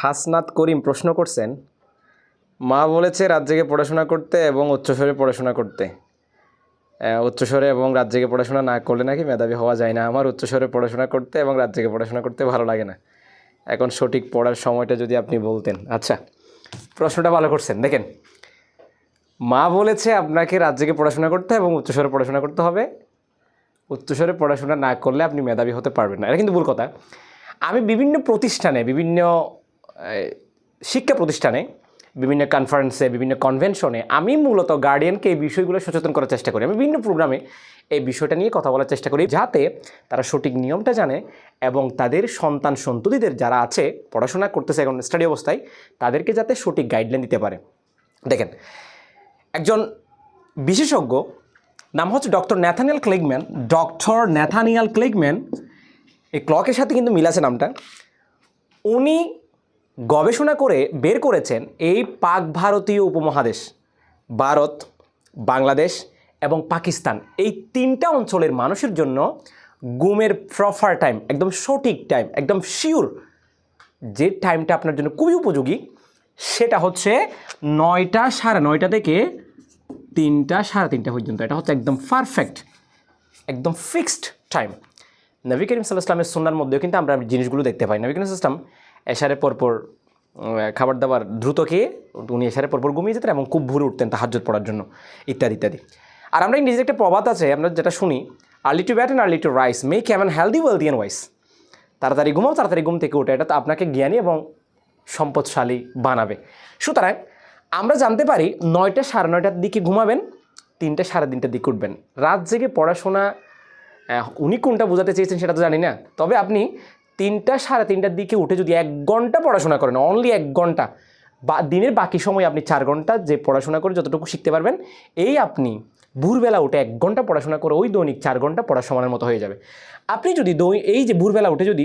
হাসনাত করিম প্রশ্ন করছেন, মা বলেছে রাত জেগে পড়াশোনা করতে এবং উচ্চস্বরে পড়াশোনা করতে। উচ্চস্বরে এবং রাত জেগে পড়াশোনা না করলে নাকি মেধাবী হওয়া যায় না। আমার উচ্চস্বরে পড়াশোনা করতে এবং রাত জেগে পড়াশোনা করতে ভালো লাগে না। এখন সঠিক পড়ার সময়টা যদি আপনি বলতেন। আচ্ছা প্রশ্নটা ভালো করছেন। দেখেন, মা বলেছে আপনাকে রাত জেগে পড়াশোনা করতে এবং উচ্চস্বরে পড়াশোনা করতে হবে। উচ্চস্বরে পড়াশোনা না করলে আপনি মেধাবী হতে পারবেন না। এটা কিন্তু ভুল কথা। আমি বিভিন্ন প্রতিষ্ঠানে, বিভিন্ন শিক্ষা প্রতিষ্ঠানে, বিভিন্ন কনফারেন্সে বিভিন্ন কনভেনশনে আমি মূলত গার্ডিয়ানকে এই বিষয়গুলো সচেতন করার চেষ্টা করি। আমি বিভিন্ন প্রোগ্রামে এই বিষয়টা নিয়ে কথা বলার চেষ্টা করি যাতে তারা সঠিক নিয়মটা জানে এবং তাদের সন্তান সন্ততিদের যারা আছে, পড়াশোনা করতেছে এখন স্টাডি অবস্থায়, তাদেরকে যাতে সঠিক গাইডলাইন দিতে পারে। দেখেন, একজন বিশেষজ্ঞ নাম হচ্ছে doctor Nathaniel Kleitman doctor Nathaniel Kleitman এই ক্লকের সাথে কিন্তু মিল আছে নামটা। উনি গবেষণা করে বের করেছেন এই পাক ভারতীয় উপমহাদেশ, ভারত, বাংলাদেশ এবং পাকিস্তান। এই তিনটা অঞ্চলের মানুষের জন্য গুমের প্রপার টাইম একদম সঠিক টাইম একদম শিওর যে টাইমটা আপনার জন্য খুবই উপযোগী, সেটা হচ্ছে নয়টা সাড়ে নয়টা থেকে তিনটা সাড়ে তিনটা পর্যন্ত। এটা হচ্ছে একদম পারফেক্ট একদম ফিক্সড টাইম নবী করিম সাল্লাহ ইসলামের সন্ন্যার মধ্যেও কিন্তু আমরা জিনিসগুলো দেখতে পাই। নবী করিম ইসলাম এশারে পরপর খাবার দাবার দ্রুত খেয়ে উনি এশারে পরপর ঘুমিয়ে যেতেন এবং খুব ভোরে উঠতেন তাহাজ্জুদ পড়ার জন্য, ইত্যাদি ইত্যাদি। আর আমরা ইংরেজিতে একটা প্রবাদ আছে, আমরা যেটা শুনি early to bed and early to rise make an healthy wealthy and wise তাড়াতাড়ি ঘুমাও, তাড়াতাড়ি ঘুম থেকে ওঠে, এটা তো আপনাকে জ্ঞানী এবং সম্পদশালী বানাবে। সুতরাং আমরা জানতে পারি নয়টা সাড়ে নয়টার দিকে ঘুমাবেন, তিনটে সাড়ে তিনটার দিকে উঠবেন। রাত জেগে পড়াশোনা উনি কোনটা বোঝাতে চেয়েছেন সেটা তো জানি না। তবে আপনি তিনটা সাড়ে তিনটার দিকে উঠে যদি এক ঘণ্টা পড়াশোনা করেন অনলি এক ঘণ্টা, বা দিনের বাকি সময় আপনি চার ঘণ্টা যে পড়াশোনা করে যতটুকু শিখতে পারবেন, এই আপনি ভোরবেলা উঠে এক ঘণ্টা পড়াশোনা করে ওই দৈনিক চার ঘণ্টা পড়ার সমানের মতো হয়ে যাবে। আপনি যদি এই যে ভোরবেলা উঠে যদি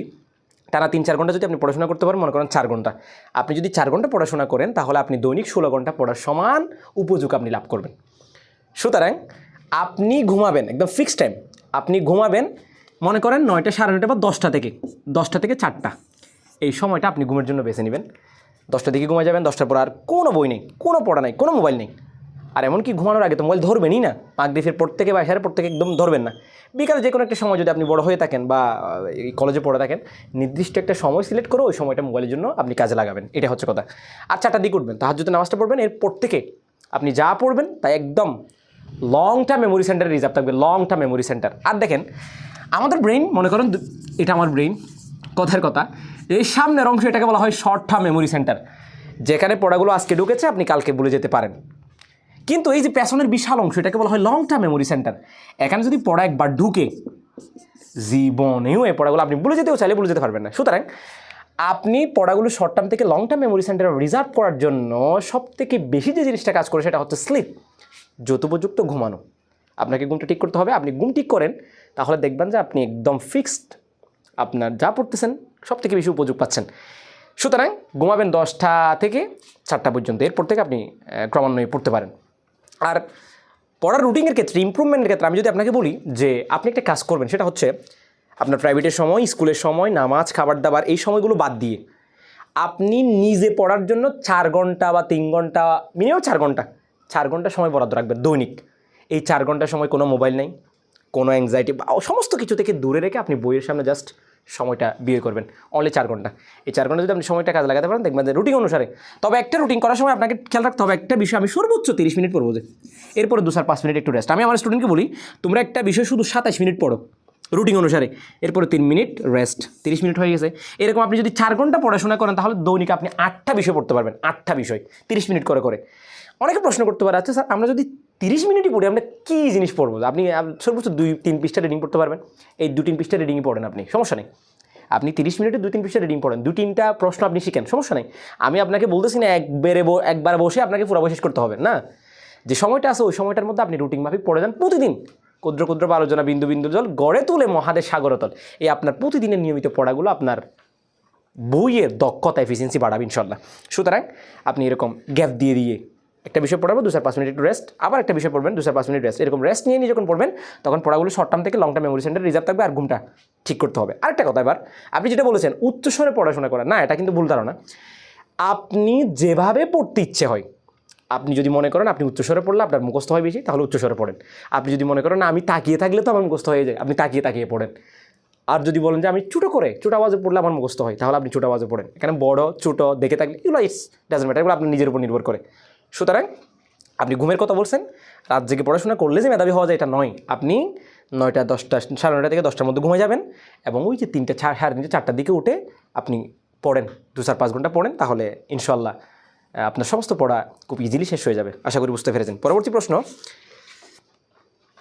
টানা তিন চার ঘণ্টা যদি আপনি পড়াশোনা করতে পারেন, মনে করেন চার ঘণ্টা, আপনি যদি চার ঘণ্টা পড়াশোনা করেন, তাহলে আপনি দৈনিক ষোলো ঘণ্টা পড়ার সমান উপযোগ আপনি লাভ করবেন। সুতরাং আপনি ঘুমাবেন, একদম ফিক্সড টাইম আপনি ঘুমাবেন মনে করেন নয়টা সাড়ে নয়টা বা দশটা থেকে দশটা থেকে চারটা। এই সময়টা আপনি ঘুমের জন্য বেছে নেবেন। দশটা দিকে ঘুমা যাবেন, দশটার পর আর কোনো বই নেই, কোনো পড়া নেই, কোনো মোবাইল নেই। আর এমনকি ঘুমানোর আগে তো মোবাইল ধরবেনই না। মাগরিফের পর থেকে বা এসারের থেকে একদম ধরবেন না। বিকালে যে কোনো একটা সময় যদি আপনি বড় হয়ে থাকেন বা কলেজে পড়ে থাকেন, নির্দিষ্ট একটা সময় সিলেক্ট করে ওই সময়টা মোবাইলের জন্য আপনি কাজে লাগাবেন। এটা হচ্ছে কথা। আর চারটার দিকে উঠবেন তাহার যদি নামাজটা পড়বেন এরপর থেকে আপনি যা পড়বেন তা একদম লং টার্ম মেমোরি সেন্টারে রিজার্ভ থাকবে লং টার্ম মেমোরি সেন্টার আর দেখেন আমাদের ব্রেইন মনে করেন এটা আমার ব্রেইন কথার কথা, এই সামনের অংশ এটাকে বলা হয় শর্ট টার্ম মেমোরি সেন্টার যেখানে পড়াগুলো আজকে ঢুকেছে, আপনি কালকে ভুলে যেতে পারেন। কিন্তু এই যে পেছনের বিশাল অংশ, এটাকে বলা হয় লং টার্ম মেমোরি সেন্টার এখানে যদি পড়া একবার ঢুকে, জীবনেও এই পড়াগুলো আপনি ভুলে যেতেও চাইলে ভুলে যেতে পারবেন না। সুতরাং, আপনি পড়াগুলো শর্ট টার্ম থেকে লং টার্ম মেমোরি সেন্টারে রিজার্ভ করার জন্য সব থেকে বেশি যে জিনিসটা কাজ করে সেটা হচ্ছে স্লিপ যথোপযুক্ত ঘুমানো। আপনাকে ঘুমটা ঠিক করতে হবে, আপনি ঘুম ঠিক করেন তাহলে দেখবেন যে আপনি একদম ফিক্সড আপনার যা পড়তেছেন সব থেকে বেশি উপযোগ পাচ্ছেন। সুতরাং ঘুমাবেন দশটা থেকে চারটা পর্যন্ত, এরপর থেকে আপনি ক্রমান্বয়ে পড়তে পারেন। আর পড়ার রুটিনের ক্ষেত্রে ইম্প্রুভমেন্টের ক্ষেত্রে আমি যদি আপনাকে বলি যে আপনি একটা কাজ করবেন, সেটা হচ্ছে আপনার প্রাইভেটের সময় স্কুলের সময়, নামাজ, খাবার দাবার, এই সময়গুলো বাদ দিয়ে আপনি নিজে পড়ার জন্য চার ঘণ্টা বা তিন ঘণ্টা মিনিমাম চার ঘণ্টা চার ঘণ্টা সময় বরাদ্দ রাখবেন দৈনিক। এই চার ঘণ্টা সময় কোনো মোবাইল নেই। কোনো অ্যাংজাইটি বা সমস্ত কিছু থেকে দূরে রেখে আপনি বইয়ের সামনে জাস্ট সময়টা বিয়ে করবেন। অনলি চার ঘণ্টা। এই চার ঘণ্টা যদি আপনি সময়টা কাজে লাগাতে পারেন, দেখবেন রুটিন অনুসারে। তবে একটা রুটিন করার সময় আপনাকে খেয়াল রাখতে হবে, একটা বিষয় আমি সর্বোচ্চ তিরিশ মিনিট পড়ব যে। এরপরে দু পাঁচ মিনিট একটু রেস্ট আমি আমার স্টুডেন্টকে বলি, তোমরা একটা বিষয় শুধু সাতাশ মিনিট পড়ো রুটিন অনুসারে। এরপরে তিন মিনিট রেস্ট তিরিশ মিনিট হয়ে গেছে। এরকম আপনি যদি চার ঘণ্টা পড়াশোনা করেন, তাহলে দৈনিক আপনি আটটা বিষয় পড়তে পারবেন। আটটা বিষয়। তিরিশ মিনিট করে করে। অনেকে প্রশ্ন করতে পারে আচ্ছা স্যার আমরা যদি তিরিশ মিনিটই পড়ি আমরা কী জিনিস পড়ব? আপনি আপ- সর্বোচ্চ দুই, তিন পৃষ্ঠা রিডিং পড়তে পারবেন। এই দু, তিন পৃষ্ঠা রিডিংই পড়েন আপনি, সমস্যা নেই। আপনি তিরিশ মিনিটে দু, তিন পৃষ্ঠা রিডিং পড়েন। দু, তিনটা প্রশ্ন আপনি শিখেন, সমস্যা নেই। আমি আপনাকে বলতেছি না একবারে একবার বসে আপনাকে পুরো শেষ করতে হবে, না। যে সময়টা আছে, ওই সময়টার মধ্যে আপনি রুটিন মাফিক পড়ে যান প্রতিদিন। ক্ষুদ্র ক্ষুদ্র আলোচনা বিন্দু বিন্দু জল, গড়ে তুলে মহাদেশ সাগরতল এই আপনার প্রতিদিনের নিয়মিত পড়াগুলো আপনার বইয়ের দক্ষতা এফিসিয়েন্সি বাড়াবে ইনশাল্লাহ সুতরাং আপনি এরকম গ্যাপ দিয়ে দিয়ে একটা বিষয় পড়াবো, দু চার পাঁচ মিনিট একটু রেস্ট আবার একটা বিষয় পড়বেন, দু চার পাঁচ মিনিট রেস্ট এরকম রেস্ট নিয়ে নিয়ে যখন পড়বেন, তখন পড়াগুলো শর্ট টার্ম থেকে long term memory centre reserve থাকবে আর ঘুমটা ঠিক করতে হবে। আরেকটা কথা এবার, আপনি যেটা বলেছেন উচ্চস্বরে পড়াশোনা করা, না, এটা কিন্তু ভুল ধারণা। আপনি যেভাবে পড়তে ইচ্ছে হয়, আপনি যদি মনে করেন আপনি উচ্চস্বরে পড়লে আপনার মুখস্থ হয় বেশি, তাহলে উচ্চস্বরে পড়েন। আপনি যদি মনে করেন আমি তাকিয়ে থাকলে তো আমার মুখস্থ হয়ে যায়, আপনি তাকিয়ে তাকিয়ে পড়েন। আর যদি বলেন যে, আমি ছোটো করে, ছোটো আওয়াজে পড়লে আমার মুখস্থ হয়, তাহলে আপনি ছোটো আওয়াজে পড়েন। এখানে বড়, ছোটো, দেখে থাকলে এগুলো ইটস ডাজন্ট ম্যাটার এগুলো আপনার নিজের উপর নির্ভর করে। সুতরাং আপনি ঘুমের কথা বলছেন, রাত জেগে পড়াশোনা করলে যে মেধাবী হওয়া যায় এটা নয়। আপনি নয়টা, দশটা, সাড়ে নয়টা থেকে দশটার মধ্যে ঘুমে যাবেন এবং ওই যে তিনটা সাড়ে তিনটে, চারটার দিকে উঠে আপনি পড়েন। দু চার, পাঁচ ঘণ্টা পড়েন, তাহলে ইনশাল্লাহ আপনার সমস্ত পড়া খুব ইজিলি শেষ হয়ে যাবে। আশা করি বুঝতে পেরেছেন। পরবর্তী প্রশ্ন